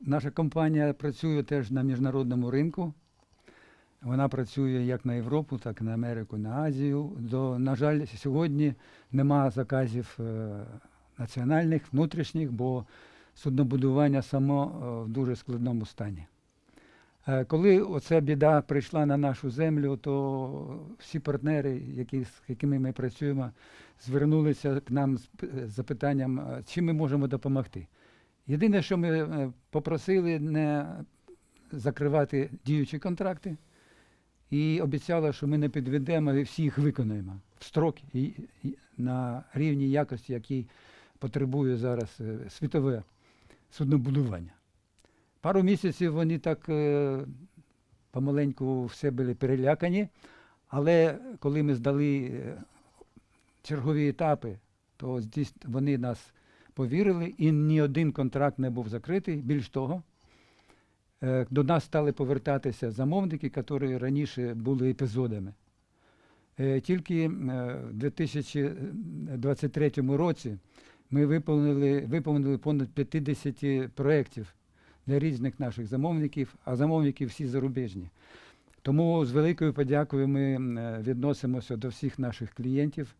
Наша компанія працює теж на міжнародному ринку. Вона працює як на Європу, так і на Америку, на Азію. До, на жаль, сьогодні нема заказів е, національних, внутрішніх, бо суднобудування само е, в дуже складному стані. Е, Коли оця біда прийшла на нашу землю, то всі партнери, які, з якими ми працюємо, звернулися к нам з з запитанням, е, чим ми можемо допомогти. Єдине, що ми е, попросили, не закривати діючі контракти, і обіцяли, що ми не підведемо і всі їх виконуємо в строк і, на рівні якості, який потребує зараз е, світове суднобудування. Пару місяців вони так е, помаленьку все були перелякані, але коли ми здали чергові етапи, то вони нас повірили, і ні один контракт не був закритий. Більш того, е, до нас стали повертатися замовники, які раніше були епізодами. Е, Тільки е, в 2023 році ми виповнили, виповнили понад 50 проєктів для різних наших замовників, а замовники всі зарубіжні. Тому з великою подякою ми відносимося до всіх наших клієнтів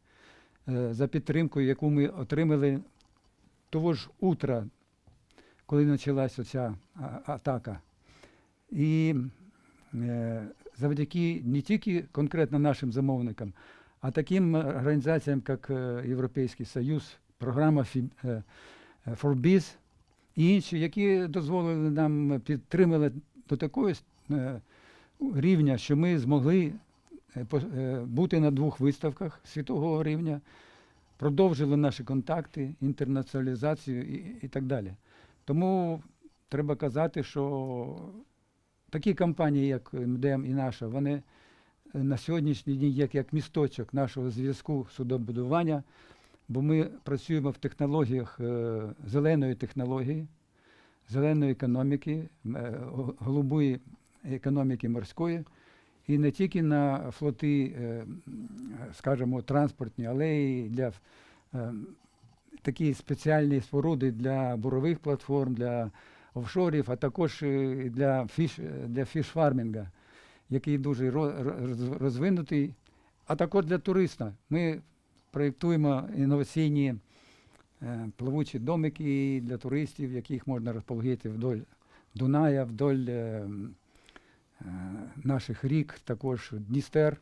за підтримку, яку ми отримали того ж утра, коли почалася ця атака. І е, завдяки не тільки конкретно нашим замовникам, а таким організаціям, як е, Європейський Союз, програма Фі- е, і інші, які дозволили нам підтримали до такого е, рівня, що ми змогли бути на двох виставках світового рівня, продовжили наші контакти, інтернаціоналізацію і, і так далі. Тому треба казати, що такі компанії, як МДМ і наша, вони е, на сьогоднішній день як, як місточок нашого зв'язку судобудування, бо ми працюємо в технологіях е, зеленої технології, зеленої економіки, е, голубої економіки морської. І не тільки на флоти, е, скажімо, транспортні, але й для е, такі спеціальні споруди для бурових платформ, для офшорів, а також е, для фіш, для фішфармінга, який дуже розвинутий, а також для туриста. Ми проєктуємо інноваційні плавучі домики для туристів, яких можна розположити вдоль Дуная, вдоль наших рік, також Дністер,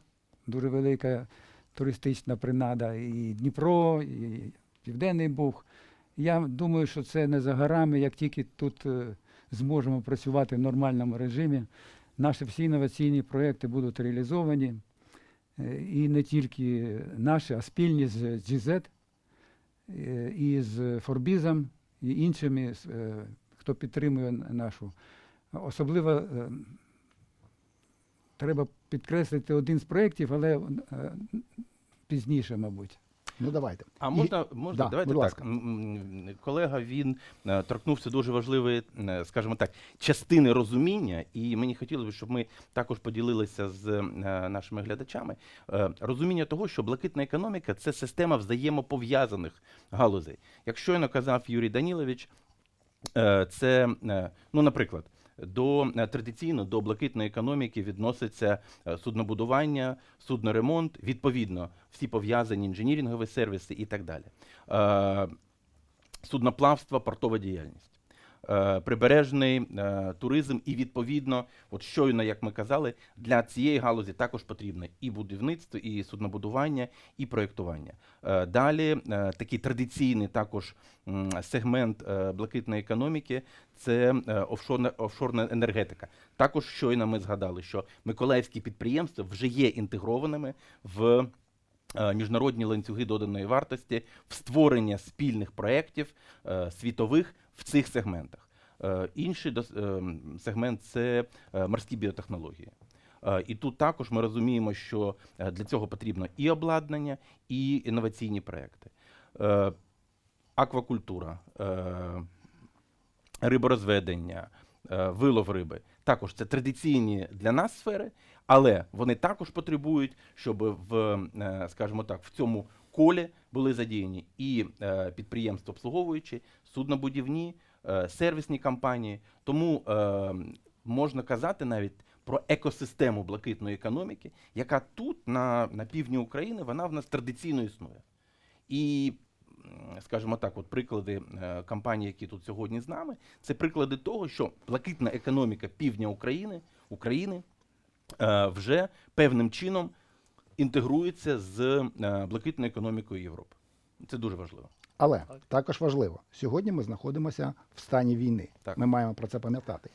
дуже велика туристична принада, і Дніпро, і Південний Буг. Я думаю, що це не за горами, як тільки тут е, зможемо працювати в нормальному режимі. Наші всі інноваційні проекти будуть реалізовані. Е, І не тільки наші, а спільні з GZ, е, і з Форбізом, і іншими, е, хто підтримує нашу. Особливо е, треба підкреслити один з проєктів, але е, пізніше, мабуть. Ну давайте. А І- можна, можна Да, давайте так. Колега він е, торкнувся дуже важливої, е, скажімо так, частини розуміння, і мені хотілося б, щоб ми також поділилися з нашими глядачами. Розуміння того, що блакитна економіка це система взаємопов'язаних галузей. Як щойно казав Юрій Данілович, це, ну, наприклад. До е, традиційно до блакитної економіки відноситься е, суднобудування, судноремонт, відповідно, всі пов'язані інженірингові сервіси і так далі. Е, Судноплавство, портова діяльність. Е, Прибережний е, туризм, і відповідно, от щойно, як ми казали, для цієї галузі також потрібно і будівництво, і суднобудування, і проєктування. Е, Далі такий традиційний також сегмент блакитної економіки це офшорна, офшорна енергетика. Також щойно ми згадали, що миколаївські підприємства вже є інтегрованими в міжнародні ланцюги доданої вартості в створення спільних проєктів світових в цих сегментах. Е, Інший е, сегмент це е, морські біотехнології. І тут також ми розуміємо, що для цього потрібно і обладнання, і інноваційні проекти. Аквакультура, риборозведення, вилов риби. Також це традиційні для нас сфери, але вони також потребують, щоб в, скажімо так, в цьому колі були задіяні і підприємства обслуговуючі, суднобудівні, е, сервісні компанії. Тому е, можна казати навіть про екосистему блакитної економіки, яка тут, на, на півдні України, вона в нас традиційно існує. І, скажімо так, от приклади е, компаній, які тут сьогодні з нами, це приклади того, що блакитна економіка півдня України, України вже певним чином інтегрується з блакитною економікою Європи. Це дуже важливо. Але також важливо, сьогодні ми знаходимося в стані війни. Так. Ми маємо про це пам'ятати.